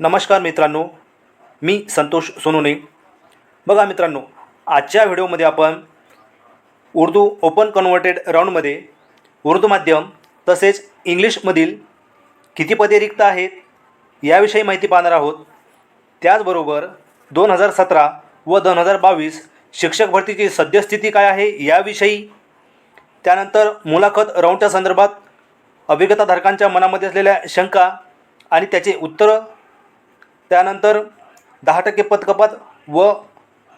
नमस्कार मित्रांनो मी संतोष सोनोने. बघा मित्रांनो आजच्या व्हिडिओमध्ये आपण उर्दू ओपन कन्व्हर्टेड राऊंडमध्ये उर्दू माध्यम तसेच इंग्लिशमधील किती पदे रिक्त आहेत याविषयी माहिती पाहणार आहोत. त्याचबरोबर दोन हजार सतरा व दोन हजार बावीस शिक्षक भरतीची सद्यस्थिती काय आहे याविषयी त्यानंतर मुलाखत राऊंडच्या संदर्भात अभिज्ञताधारकांच्या मनामध्ये असलेल्या शंका आणि त्याचे उत्तरं त्यानंतर दहा टक्के पदकपात व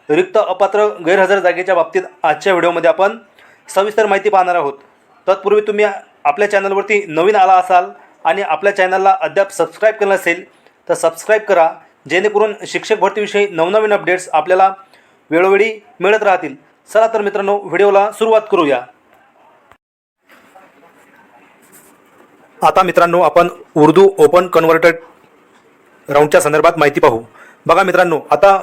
रिक्त अपात्र गैरहजर जागेच्या बाबतीत आजच्या व्हिडिओमध्ये आपण सविस्तर माहिती पाहणार आहोत. तत्पूर्वी तुम्ही आपल्या चॅनलवरती नवीन आला असाल आणि आपल्या चॅनलला अद्याप सबस्क्राईब केलं नसेल तर सबस्क्राईब करा जेणेकरून शिक्षक भरतीविषयी नवनवीन अपडेट्स आपल्याला वेळोवेळी मिळत राहतील. चला तर मित्रांनो व्हिडिओला सुरुवात करूया. आता मित्रांनो आपण उर्दू ओपन कन्व्हर्टेड राऊंडच्या संदर्भात माहिती पाहू. बघा मित्रांनो आता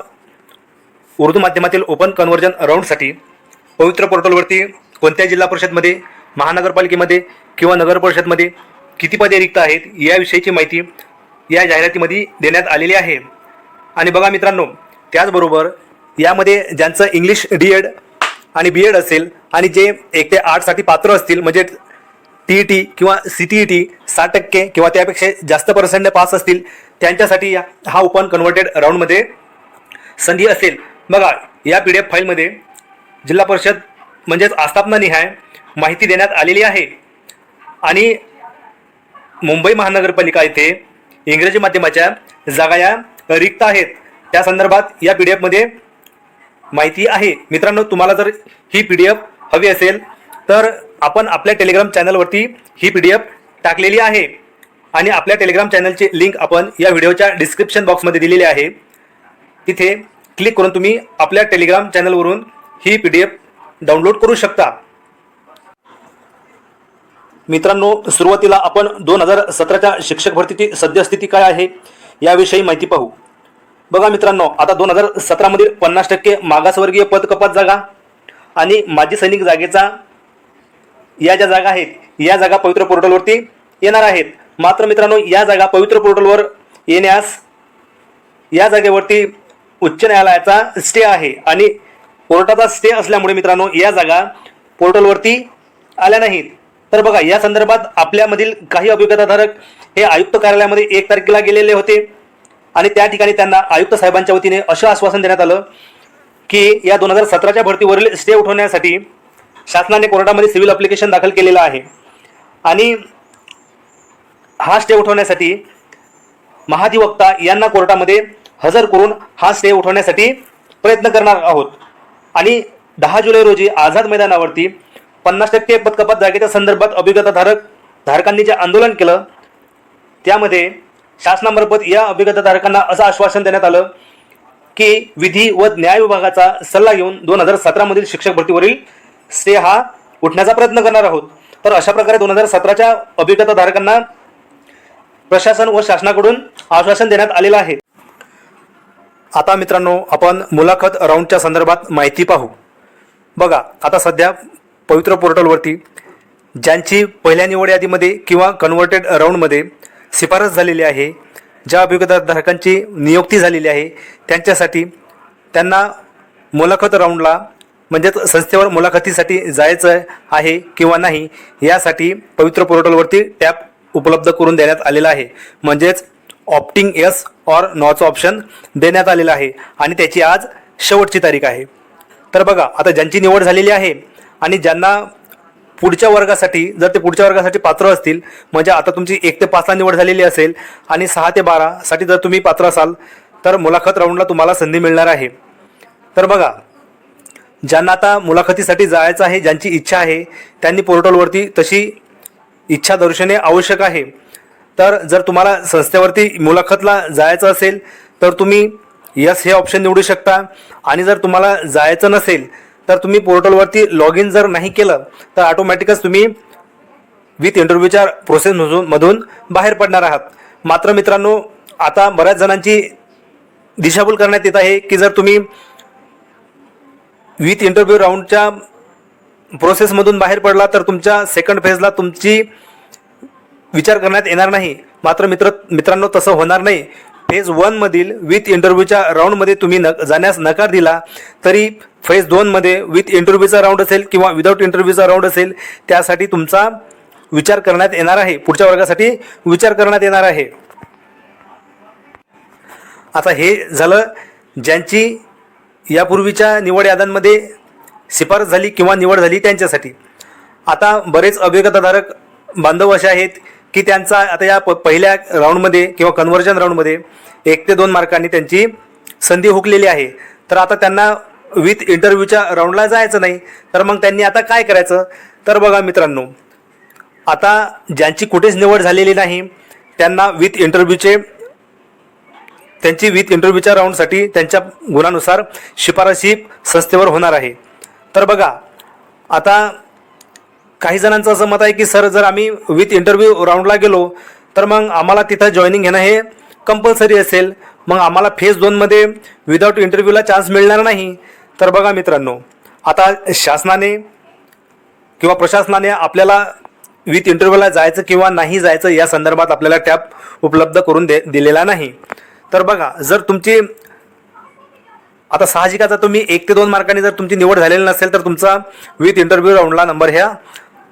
उर्दू माध्यमातील ओपन कन्व्हर्जन राऊंडसाठी पवित्र पोर्टलवरती कोणत्या जिल्हा परिषदमध्ये महानगरपालिकेमध्ये किंवा नगर परिषदमध्ये किती पदे रिक्त आहेत याविषयीची माहिती या जाहिरातीमध्ये देण्यात आलेली आहे. आणि बघा मित्रांनो त्याचबरोबर यामध्ये ज्यांचं इंग्लिश डी एड आणि बी एड असेल आणि जे एक ते आठसाठी पात्र असतील म्हणजे टी ई टी किंवा सी टी ई टी साठ टक्के किंवा त्यापेक्षा जास्त पर्सेंटने पास असतील त्यांच्यासाठी या हा ओपन कन्व्हर्टेड राऊंडमध्ये संधी असेल. बघा या पी डी एफ फाईलमध्ये जिल्हा परिषद म्हणजेच आस्थापना निहाय माहिती देण्यात आलेली आहे. आणि मुंबई महानगरपालिका येथे इंग्रजी माध्यमाच्या जागा या रिक्त आहेत. त्या संदर्भात या पी डी एफमध्ये माहिती आहे. मित्रांनो तुम्हाला जर ही पी डी एफ हवी असेल तर आपण आपल्या टेलिग्राम चॅनलवरती ही पी डी एफ टाकलेली आहे. आणि आपल्या टेलिग्राम चॅनलची लिंक आपण या व्हिडिओच्या डिस्क्रिप्शन बॉक्समध्ये दिलेली आहे. तिथे क्लिक करून तुम्ही आपल्या टेलिग्राम चॅनलवरून ही पी डी एफ डाउनलोड करू शकता. मित्रांनो सुरुवातीला आपण दोन हजार सतराच्या शिक्षक भरतीची सद्यस्थिती काय आहे याविषयी माहिती पाहू. बघा मित्रांनो आता दोन हजार सतरामधील पन्नास टक्के मागासवर्गीय पद कपात जागा आणि माजी सैनिक जागेचा या ज्या जागा आहेत या जागा पवित्र पोर्टलवरती येणार आहेत. मात्र मित्रांनो या जागा पवित्र पोर्टलवर येण्यास या जागेवरती उच्च न्यायालयाचा स्टे आहे आणि कोर्टाचा स्टे असल्यामुळे मित्रांनो या जागा पोर्टलवरती आल्या नाहीत. तर बघा या संदर्भात आपल्यामधील काही अभिज्ञताधारक हे आयुक्त कार्यालयामध्ये एक तारखेला गेलेले होते आणि त्या ठिकाणी त्यांना आयुक्त साहेबांच्या वतीने असं आश्वासन देण्यात आलं की या दोन हजार सतराच्या भरतीवरील स्टे उठवण्यासाठी शासनाने कोर्टामध्ये सिव्हिल अप्लिकेशन दाखल केलेलं आहे. आणि हा स्टे उठवण्यासाठी महाधिवक्ता यांना कोर्टामध्ये हजर करून हा स्टे उठवण्यासाठी प्रयत्न करणार आहोत. आणि दहा जुलै रोजी आझाद मैदानावरती पन्नास टक्के पदकपात जागेच्या संदर्भात अभिगताधारक धारकांनी जे आंदोलन केलं त्यामध्ये शासनामार्फत या अभिगताधारकांना असं आश्वासन देण्यात आलं की विधी व न्याय विभागाचा सल्ला घेऊन दोन हजार सतरामधील शिक्षक भरतीवरील स्टे हा उठण्याचा प्रयत्न करणार आहोत. तर अशा प्रकारे दोन हजार सतराच्या अभिगताधारकांना प्रशासन व शासनाकडून आश्वासन देण्यात आलेलं आहे. आता मित्रांनो आपण मुलाखत राऊंडच्या संदर्भात माहिती पाहू. बघा आता सध्या पवित्र पोर्टलवरती ज्यांची पहिल्या निवड यादीमध्ये किंवा कन्व्हर्टेड राऊंडमध्ये शिफारस झालेली आहे ज्या अभिज्ञताधारकांची नियुक्ती झालेली आहे त्यांच्यासाठी त्यांना मुलाखत राऊंडला म्हणजेच संस्थेवर मुलाखतीसाठी जायचं आहे किंवा नाही यासाठी पवित्र पोर्टलवरती टॅप उपलब्ध करून देण्यात आलेला आहे. म्हणजेच ऑप्टिंग यस ऑर नॉचं ऑप्शन देण्यात आलेलं आहे आणि त्याची आज शेवटची तारीख आहे. तर बघा आता ज्यांची निवड झालेली आहे आणि ज्यांना पुढच्या वर्गासाठी जर ते पुढच्या वर्गासाठी पात्र असतील म्हणजे आता तुमची एक ते पाचला निवड झालेली असेल आणि सहा ते बारासाठी जर तुम्ही पात्र असाल तर मुलाखत राऊंडला तुम्हाला संधी मिळणार आहे. तर बघा ज्यांना आता मुलाखतीसाठी जायचं आहे ज्यांची इच्छा आहे त्यांनी पोर्टलवरती तशी इच्छा दर्शने आवश्यक आहे. तर जर तुम्हाला संस्थेवरती मुलाखतला जायचं असेल तर तुम्ही यस हे ऑप्शन निवडू शकता. आणि जर तुम्हाला जायचं नसेल तर तुम्ही पोर्टलवरती लॉग इन जर नाही केलं तर ऑटोमॅटिकच तुम्ही विथ इंटरव्ह्यूच्या प्रोसेसमधून मधून बाहेर पडणार आहात. मात्र मित्रांनो आता बऱ्याच जणांची दिशाभूल करण्यात येत आहे की जर तुम्ही विथ इंटरव्ह्यू राऊंडच्या प्रोसेसमधून बाहेर पडला तर तुमच्या सेकंड फेजला तुमची विचार करण्यात येणार नाही. मात्र मित्र मित्रांनो तसं होणार नाही. फेज वनमधील विथ इंटरव्ह्यूच्या राऊंडमध्ये तुम्ही न जाण्यास नकार दिला तरी फेज दोनमध्ये विथ इंटरव्ह्यूचा राऊंड असेल किंवा विदाऊट इंटरव्ह्यूचा राऊंड असेल त्यासाठी तुमचा विचार करण्यात येणार आहे. पुढच्या वर्गासाठी विचार करण्यात येणार आहे. आता हे झालं ज्यांची यापूर्वीच्या निवड याद्यांमध्ये शिफारस झाली किंवा निवड झाली त्यांच्यासाठी. आता बरेच अभिगताधारक बांधव असे आहेत की त्यांचा आता या प पहिल्या राऊंडमध्ये किंवा कन्व्हर्जन राऊंडमध्ये एक ते दोन मार्कांनी त्यांची संधी हुकलेली आहे. तर आता त्यांना विथ इंटरव्ह्यूच्या राऊंडला जायचं नाही तर मग त्यांनी आता काय करायचं? तर बघा मित्रांनो आता ज्यांची कुठेच निवड झालेली नाही त्यांना विथ इंटरव्ह्यूचे त्यांची विथ इंटरव्ह्यूच्या राऊंडसाठी त्यांच्या गुणानुसार शिफारशी संस्थेवर होणार आहे. तर बघा आता काही जणांचं असं मत आहे की सर जर आम्ही विथ इंटरव्ह्यू राऊंडला गेलो तर मग आम्हाला तिथं जॉईनिंग घेणं हे कंपल्सरी असेल. मग आम्हाला फेज दोनमध्ये विदाऊट इंटरव्ह्यूला चान्स मिळणार नाही. तर बघा मित्रांनो आता शासनाने किंवा प्रशासनाने आपल्याला विथ इंटरव्ह्यूला जायचं किंवा नाही जायचं या संदर्भात आपल्याला टॅप उपलब्ध करून दे दिलेला नाही. तर बघा जर तुमची आता साहजिकच तुम्ही एक ते दोन मार्कांनी जर तुमची निवड झालेली नसेल तर तुमचा विथ इंटरव्ह्यू राऊंडला नंबर ह्या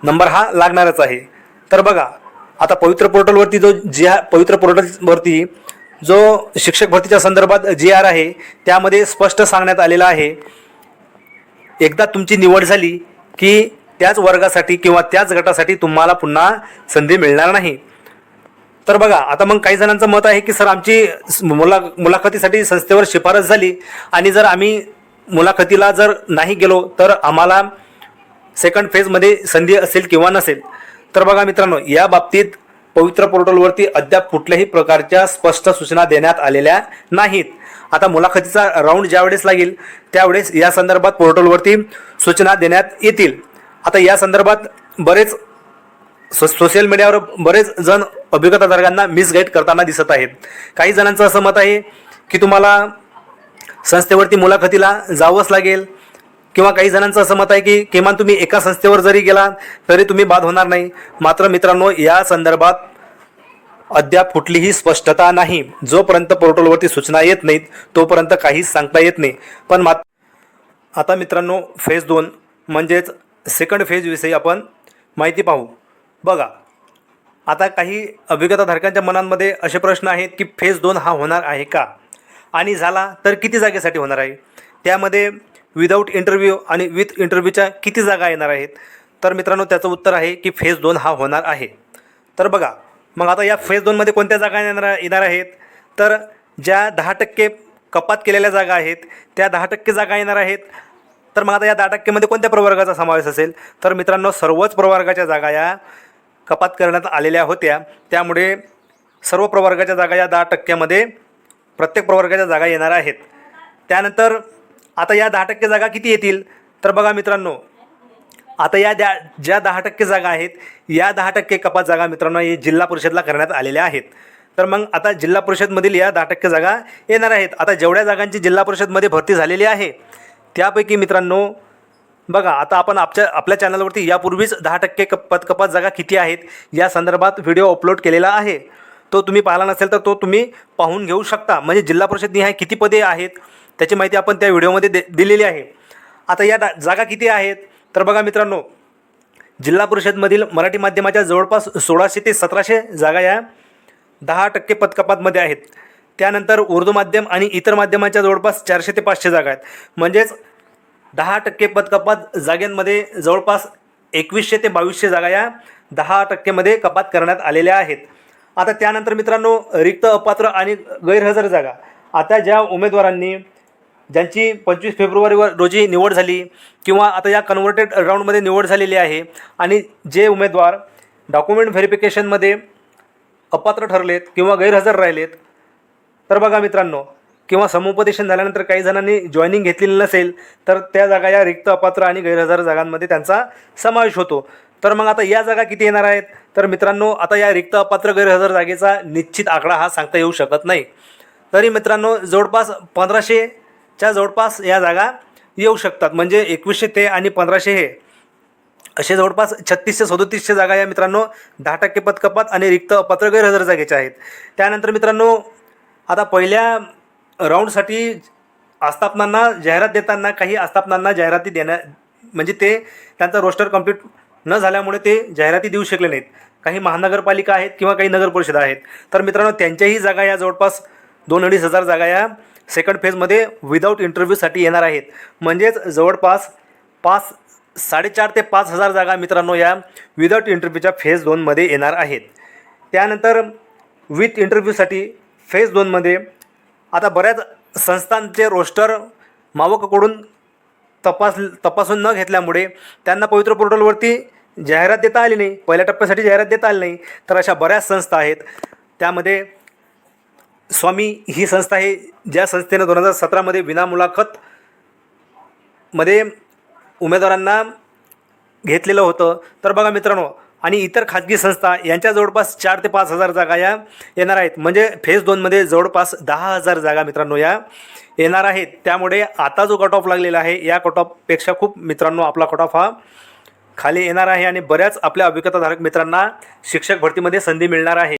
नंबर हा लागणारच आहे. तर बघा आता पवित्र पोर्टलवरती जो जी आर पवित्र पोर्टलवरती जो शिक्षक भरतीच्या संदर्भात जी आर आहे त्यामध्ये स्पष्ट सांगण्यात आलेलं आहे. एकदा तुमची निवड झाली की त्याच वर्गासाठी किंवा त्याच गटासाठी तुम्हाला पुन्हा संधी मिळणार नाही. तर बघा आता मग काही जणांचं मत आहे की सर आमची मुला मुलाखतीसाठी संस्थेवर शिफारस झाली आणि जर आम्ही मुलाखतीला जर नाही गेलो तर आम्हाला सेकंड फेजमध्ये संधी असेल किंवा नसेल. तर बघा मित्रांनो या बाबतीत पवित्र पोर्टलवरती अद्याप कुठल्याही प्रकारच्या स्पष्ट सूचना देण्यात आलेल्या नाहीत. आता मुलाखतीचा राऊंड ज्यावेळेस लागेल त्यावेळेस या संदर्भात पोर्टलवरती सूचना देण्यात येतील. आता या संदर्भात बरेच सो सोशल मीडियावर बरेच जण अभिज्ञताधारकांना मिसगाईड करताना दिसत आहेत. काही जणांचं असं मत आहे की तुम्हाला संस्थेवरती मुलाखतीला जावंच लागेल किंवा काही जणांचं असं मत आहे की किमान तुम्ही एका संस्थेवर जरी गेला तरी तुम्ही बाद होणार नाही. मात्र मित्रांनो या संदर्भात अद्याप कुठलीही स्पष्टता नाही. जोपर्यंत पोर्टलवरती सूचना येत नाहीत तोपर्यंत काहीच सांगता येत नाही. पण मात आता मित्रांनो फेज दोन म्हणजेच सेकंड फेजविषयी आपण माहिती पाहू. बघा आता काही अभिज्ञताधारकांच्या मनांमध्ये असे प्रश्न आहेत की फेज दोन हा होणार आहे का? आणि झाला तर किती जागेसाठी होणार आहे? त्यामध्ये विदाऊट इंटरव्ह्यू आणि विथ इंटरव्ह्यूच्या किती जागा येणार आहेत? तर मित्रांनो त्याचं उत्तर आहे की फेज दोन हा होणार आहे. तर बघा मग आता या फेज दोनमध्ये कोणत्या जागा येणार येणार आहेत? तर ज्या दहा टक्के कपात केलेल्या जागा आहेत त्या दहा टक्के जागा येणार आहेत. तर मग आता या दहा टक्केमध्ये कोणत्या प्रवर्गाचा समावेश असेल? तर मित्रांनो सर्वच प्रवर्गाच्या जागा या कपात करण्यात आलेल्या होत्या. त्यामुळे सर्व प्रवर्गाच्या जागा या दहा टक्क्यामध्ये प्रत्येक प्रवर्गाच्या जागा येणार आहेत. त्यानंतर आता या दहा टक्के जागा किती येतील? तर बघा मित्रांनो आता या द्या ज्या दहा टक्के जागा आहेत या दहा टक्के कपात जागा मित्रांनो हे जिल्हा परिषदला करण्यात आलेल्या आहेत. तर मग आता जिल्हा परिषदमधील या दहा टक्के जागा येणार आहेत. आता जेवढ्या जागांची जिल्हा परिषदमध्ये भरती झालेली आहे त्यापैकी मित्रांनो बघा आता आपण आपच्या आपल्या चॅनलवरती यापूर्वीच दहा टक्के कप पदकपात जागा किती आहेत या संदर्भात व्हिडिओ अपलोड केलेला आहे. तो तुम्ही पाहिला नसेल तर तो तुम्ही पाहून घेऊ शकता. म्हणजे जिल्हा परिषद निहाय किती पदे आहेत त्याची माहिती आपण त्या व्हिडिओमध्ये दे दिलेली आहे. आता या जागा किती आहेत? तर बघा मित्रांनो जिल्हा परिषदमधील मराठी माध्यमाच्या जवळपास सोळाशे ते सतराशे जागा या दहा टक्के पदकपातमध्ये आहेत. त्यानंतर उर्दू माध्यम आणि इतर माध्यमाच्या जवळपास चारशे ते पाचशे जागा आहेत. म्हणजेच दहा टक्के पदकपात जागांमध्ये जवळपास एकवीसशे ते बावीसशे जागा या दहा टक्केमध्ये कपात करण्यात आलेल्या आहेत. आता त्यानंतर मित्रांनो रिक्त अपात्र आणि गैरहजर जागा. आता ज्या उमेदवारांनी ज्यांची पंचवीस फेब्रुवारीवर रोजी निवड झाली किंवा आता या कन्व्हर्टेड राऊंडमध्ये निवड झालेली आहे आणि जे उमेदवार डॉक्युमेंट व्हेरिफिकेशनमध्ये अपात्र ठरलेत किंवा गैरहजर राहिलेत तर बघा मित्रांनो किंवा समुपदेशन झाल्यानंतर काही जणांनी जॉईनिंग घेतलेली नसेल तर त्या जागा या रिक्त अपात्र आणि गैरहजर जागांमध्ये त्यांचा समावेश होतो. तर मग आता या जागा किती येणार आहेत? तर मित्रांनो आता या रिक्त अपात्र गैरहजर जागेचा निश्चित आकडा हा सांगता येऊ शकत नाही. तरी मित्रांनो जवळपास पंधराशेच्या जवळपास या जागा येऊ शकतात. म्हणजे एकवीसशे ते आणि पंधराशे हे. असे जवळपास छत्तीसशे सदोतीसशे जागा या मित्रांनो दहा टक्के पदकपात आणि रिक्त अपात्र गैरहजर जागेच्या आहेत. त्यानंतर मित्रांनो आता पहिल्या राऊंडसाठी आस्थापनांना जाहिरात देताना काही आस्थापनांना जाहिराती देण्या म्हणजे ते त्यांचा रोस्टर कंप्लीट न झाल्यामुळे ते जाहिराती देऊ शकले नाहीत. काही महानगरपालिका आहेत किंवा काही नगरपरिषदा आहेत. तर मित्रांनो त्यांच्याही जागा या जवळपास दोन अडीच हजार जागा या सेकंड फेजमध्ये विदाऊट इंटरव्ह्यूसाठी येणार आहेत. म्हणजेच जवळपास पाच साडेचार ते पाच हजार जागा मित्रांनो या विदाऊट इंटरव्ह्यूच्या फेज दोनमध्ये येणार आहेत. त्यानंतर विथ इंटरव्ह्यूसाठी फेज दोनमध्ये आता बऱ्याच संस्थांचे रोस्टर मावककडून तपास तपासून न घेतल्यामुळे त्यांना पवित्र पोर्टलवरती जाहिरात देता आली नाही. पहिल्या टप्प्यासाठी जाहिरात देता आली नाही. तर अशा बऱ्याच संस्था आहेत. त्यामध्ये स्वामी ही संस्था आहे ज्या संस्थेनं दोन हजार सतरामध्ये विनामुलाखत मध्ये उमेदवारांना घेतलेलं होतं. तर बघा मित्रांनो आणि इतर खाजगी संस्था यांच्या जवळपास चार ते पाच हजार जागा या येणार आहेत. म्हणजे फेज दोनमध्ये जवळपास दहा हजार जागा मित्रांनो या येणार आहेत. त्यामुळे आता जो कट ऑफ लागलेला आहे या कट ऑफपेक्षा खूप मित्रांनो आपला कट ऑफ हा खाली येणार आहे आणि बऱ्याच आपल्या अभिज्ञताधारक मित्रांना शिक्षक भरतीमध्ये संधी मिळणार आहे.